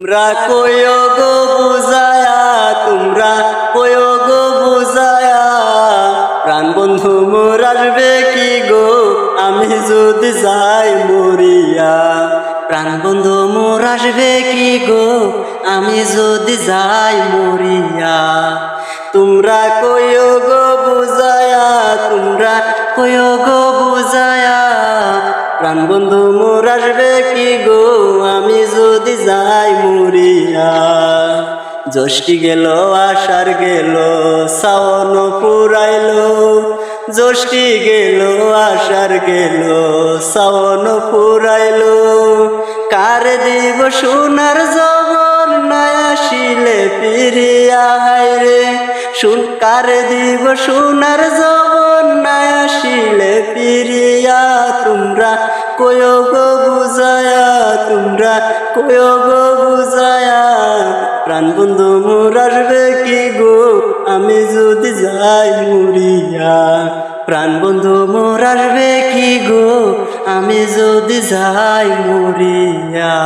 তোমরা কয়ো গো বুঝায়া, তোমরা কয়ো গো বুঝায়া। প্রাণ বন্ধু মোর কি গো? আমি যদি যাই মরিয়া। প্রাণ বন্ধু মোর আসবে কি গো? আমি যদি যাই মরিয়া। তোমরা কয়ো গো বুঝায়া, তোমরা কয়ো গো প্রাণ বন্ধু মোর আসবে কি গো? আমি যদি যাই মরিয়া জ্যোষ্ঠী গেল, আষাঢ় গেল শ্রাবণ পুরাইলো জ্যোষ্ঠী গেল, আষাঢ় গেল শ্রাবণ পুরাইলো কার দিব সোনার জবর নাই আসিলে ফিরিয়া হাইরে শুন, কার দিব সোনার জগন নাই আসিলে কয় গো বুঝায়া, তোমরা কয় গো বুঝায়া? প্রাণ বন্ধু মোর কি গো? আমি যদি যাই মুড়িয়া প্রাণ বন্ধু মোর কি গো? আমি যদি যাই মরিয়া।